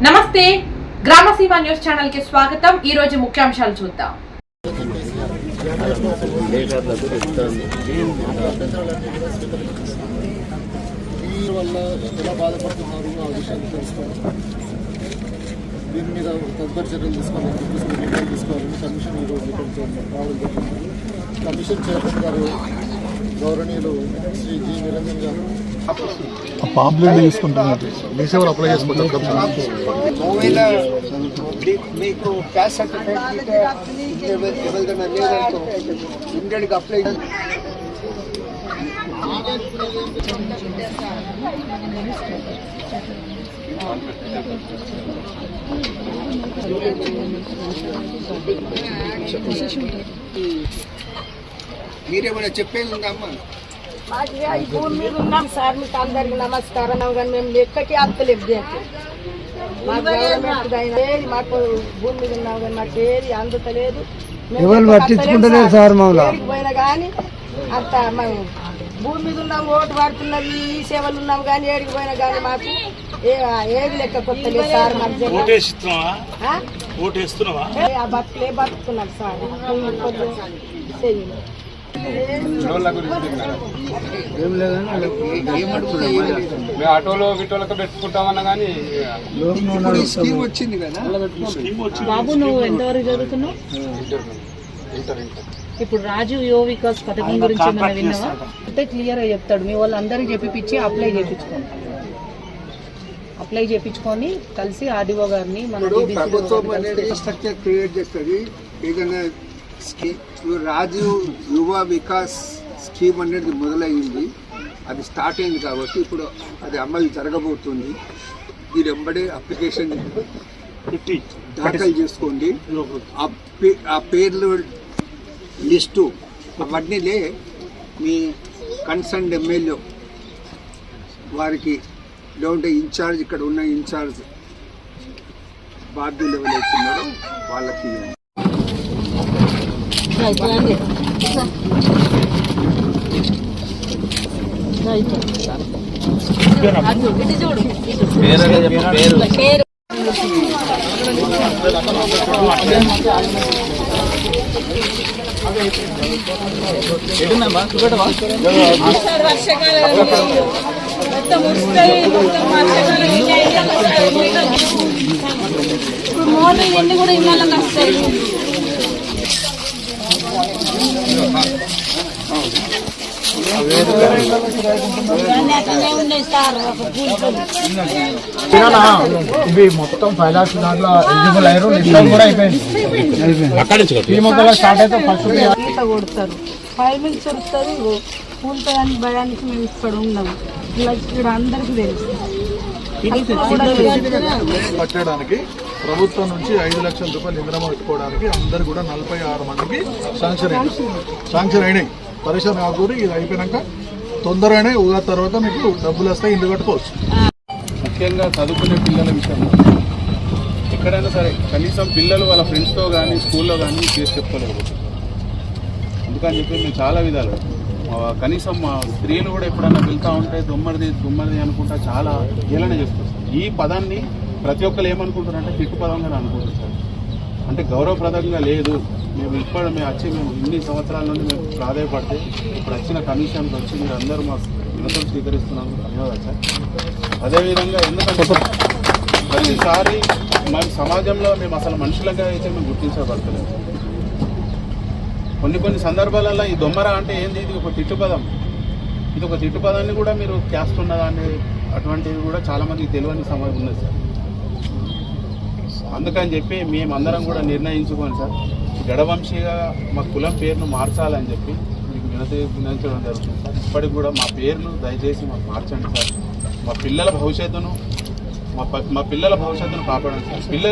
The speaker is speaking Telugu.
నమస్తే గ్రామసీమ న్యూస్ ఛానల్కి స్వాగతం ఈ రోజు ముఖ్యాంశాలు చూద్దాం వల్ల ఎలా బాధపడుతున్నారు ఆ విషయాన్ని తెలుసుకోవాలి దీని మీద తదుపరి చర్యలు తీసుకోవాలని చెప్పేసి నిర్ణయం తీసుకోవాలని కమిషన్ ఈరోజు రావడం జరిగింది కమిషన్ చైర్మన్ గారు గౌరవనీయులు శ్రీ జి నిరంజన్ గారు పాంప్లెట్ తీసుకుంటున్నారు. మీ సేవలు అప్లై చేసుకుంటారు. మీకు క్యాస్ట్ సర్టిఫికేట్ ఎవరి- ఎవరిదైనా లేదంటూ ఇమ్మీడియట్గా అప్లై మీరేమైనా చెప్పేది ఉందా అమ్మా? ఈ భూమి మీద ఉన్నాం సార్ మీకు అందరికి నమస్కారం. కానీ మేము లెక్కకి అత్తలేదు దేనికి? మాకు గవర్నమెంట్ అయినా ఏది మాకు భూమి మీద ఉన్నాం కానీ మాకు ఏది అందుతలేదు. మేము ఎవరు అత్తలేదు సార్. పోయినా కానీ అంత మేము భూమి మీద ఉన్నాం ఓటు పడుతున్నది ఈ సేవలు ఉన్నాం కానీ ఏడికి పోయినా కానీ మాకు ఏ ఏది లెక్క కొత్తలేదు సార్ మాకు జగన్. ఓటేస్తున్నావా ఆ? ఓటేస్తున్నావా? ఏ, ఆ బతుకులే బతుకున్నాం సార్. మేము ఆటోలో గిటోలతో పెట్టుకుంటామన్నా కానీ స్కీమ్ వచ్చింది కదా. బాబు నువ్వు ఎంతవరకు చదువుతున్నావు? ఇప్పుడు రాజు యువ వికాస్ పథకం గురించి ఏమైనా విన్నావా? అంటే క్లియర్గా చెప్తాడు. మీ వాళ్ళందరికీ చెప్పిపించి అప్లై చేయించుకోండి. అప్లై చేయించుకొని కలిసి ఆర్డీఓ గారిని మన ప్రభుత్వం అనేది స్ట్రక్చర్ క్రియేట్ చేస్తుంది. ఏదైనా రాజీవ్ యువ వికాస్ స్కీమ్ అనేది మొదలైంది. అది స్టార్ట్ అయింది కాబట్టి ఇప్పుడు అది అమలు జరగబోతుంది. మీరు వెంబడే అప్లికేషన్ ఫిఫ్టీ దాఖలు చేసుకోండి. ఆ పే- ఆ పేర్లు లిస్టు అవన్నీలే మీ కన్సర్న్ ఎమ్మెల్యే వారికి లేకుంటే ఇన్ఛార్జ్ ఇక్కడ ఉన్న ఇన్ఛార్జ్ బాధ్యులు ఎవరైతే ఉన్నారో వాళ్ళకి ఇవ్వండి. ఇప్పుడు మోటార్ ఎన్ని కూడా ఇవ్వాలని వస్తాయి ఇవి మొత్తం ఫైవ్ లాక్స్ దాంట్లో ఎలిజిబుల్ అయ్యారు లిస్ట్ కూడా అయిపోయింది. ఈ మొత్తంలో స్టార్ట్ అయితే ఫస్ట్ ఈత కొడతారు. ఫైవ్ మినిట్స్ వస్తుంది కూలుతుందని భయానికి మేము ఇక్కడ ఉన్నాము ఇలా ఇక్కడ అందరికీ తెలుసు. కట్టడానికి ప్రభుత్వం నుంచి ఐదు లక్షల రూపాయలు ఇంద్రమ పెట్టుకోవడానికి అందరు కూడా నలభై ఆరు మందికి శాంక్షన్ అయినాయి శాంక్షన్ అయినాయి. పరిశ్రమ కాకూరి ఇది అయిపోయినాక తొందరగానే ఉగాది తర్వాత మీకు డబ్బులు వస్తాయి ఇల్లు కట్టుకోవచ్చు. ముఖ్యంగా చదువుకునే పిల్లల విషయంలో. ఎక్కడైనా సరే కనీసం పిల్లలు వాళ్ళ ఫ్రెండ్స్తో కానీ స్కూల్లో కానీ చేసి చెప్పుకోలేదు అందుకని చెప్పి మేము చాలా విధాలు. కనీసం మా స్త్రీలు కూడా ఎప్పుడైనా వెళ్తూ ఉంటే దుమ్మరిది దుమ్మరిది అనుకుంటా చాలా హేళన చేస్తారు. ఈ పదాన్ని ప్రతి ఒక్కరు ఏమనుకుంటున్నారంటే తిట్టు అనుకుంటున్నారు అనుకుంటారు సార్. అంటే గౌరవప్రదంగా లేదు. మేము ఇప్పుడు మేము వచ్చి మేము ఇన్ని సంవత్సరాల నుండి మేము ప్రాధాయపడితే ఇప్పుడు వచ్చిన కమిషన్కి వచ్చి మీరు అందరూ మా వినతులు స్వీకరిస్తున్నాము. ధన్యవాదాలు సార్. అదేవిధంగా ఎందుకంటే ప్రతిసారి మేము సమాజంలో మేము అసలు మనుషులుగా అయితే మేము గుర్తించబడతలేదు. కొన్ని కొన్ని సందర్భాలలో ఈ దొమ్మర అంటే ఏంది? ఇది ఒక తిట్టుపదం. ఇది ఒక తిట్టుపదాన్ని కూడా మీరు క్యాస్ట్ ఉన్నదా అటువంటివి కూడా చాలా మందికి తెలియని సమయం ఉన్నది సార్. అందుకని చెప్పి మేమందరం కూడా నిర్ణయించుకోండి సార్ గడవంశీగా మా కులం పేరును మార్చాలని చెప్పి మీకు వినతి వినించడం జరుగుతుంది సార్. ఇప్పటికి కూడా మా పేర్లు దయచేసి మాకు మార్చండి సార్. మా పిల్లల భవిష్యత్తును మా ప- మా పిల్లల భవిష్యత్తును కాపాడండి సార్. పిల్లలు